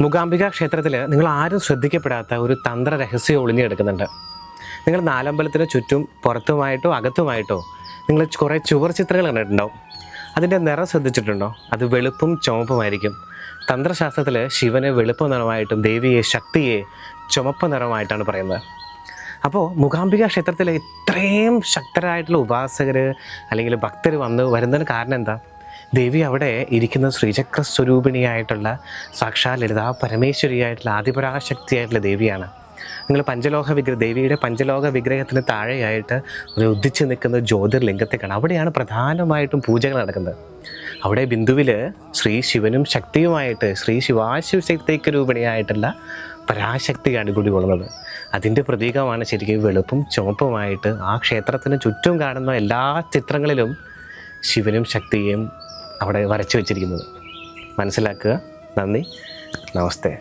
മൂകാംബിക ക്ഷേത്രത്തിൽ നിങ്ങൾ ആരും ശ്രദ്ധിക്കപ്പെടാത്ത ഒരു തന്ത്ര രഹസ്യം ഒളിഞ്ഞെടുക്കുന്നുണ്ട്. നിങ്ങൾ നാലമ്പലത്തിന് ചുറ്റും പുറത്തുമായിട്ടോ അകത്തുമായിട്ടോ നിങ്ങൾ കുറേ ചുവർ ചിത്രങ്ങൾ കണ്ടിട്ടുണ്ടാവും. അതിന്റെ നിറം ശ്രദ്ധിച്ചിട്ടുണ്ടോ? അത് വെളുപ്പും ചുമപ്പുമായിരിക്കും. തന്ത്രശാസ്ത്രത്തിൽ ശിവനെ വെളുപ്പ് നിറമായിട്ടും ദേവിയെ ശക്തിയെ ചുമപ്പ് നിറമായിട്ടാണ് പറയുന്നത്. അപ്പോൾ മുഖാംബിക ക്ഷേത്രത്തിലെ ഇത്രയും ശക്തരായിട്ടുള്ള ഉപാസകർ അല്ലെങ്കിൽ ഭക്തർ വന്ന് വരുന്നതിന് കാരണം എന്താ? ദേവി അവിടെ ഇരിക്കുന്ന ശ്രീചക്ര സ്വരൂപിണിയായിട്ടുള്ള സാക്ഷാ ലളിതാ പരമേശ്വരിയായിട്ടുള്ള ആദിപരാശക്തിയായിട്ടുള്ള ദേവിയാണ്. നിങ്ങൾ പഞ്ചലോക വിഗ്രഹ ദേവിയുടെ പഞ്ചലോക വിഗ്രഹത്തിന് താഴെയായിട്ട് ഒരു ഉദിച്ചു നിൽക്കുന്ന ജ്യോതിർലിംഗത്തെ കാണാം. അവിടെയാണ് പ്രധാനമായിട്ടും പൂജകൾ നടക്കുന്നത്. അവിടെ ബിന്ദുവിൽ ശ്രീ ശിവനും ശക്തിയുമായിട്ട് ശ്രീ ശിവാശിവശക്തിക്ക് രൂപിണിയായിട്ടുള്ള പരാശക്തിയാണ് കുടികൊള്ളുന്നത് അതിന്റെ പ്രതീകമാണ് ശരിക്കും വെളുപ്പും ചുവപ്പുമായിട്ട് ആ ക്ഷേത്രത്തിന് ചുറ്റും കാണുന്ന എല്ലാ ചിത്രങ്ങളിലും ശിവനും ശക്തിയും അവിടെ വരച്ചു വച്ചിരിക്കുന്നത്. മനസ്സിലാക്കുക. നന്ദി. നമസ്തേ.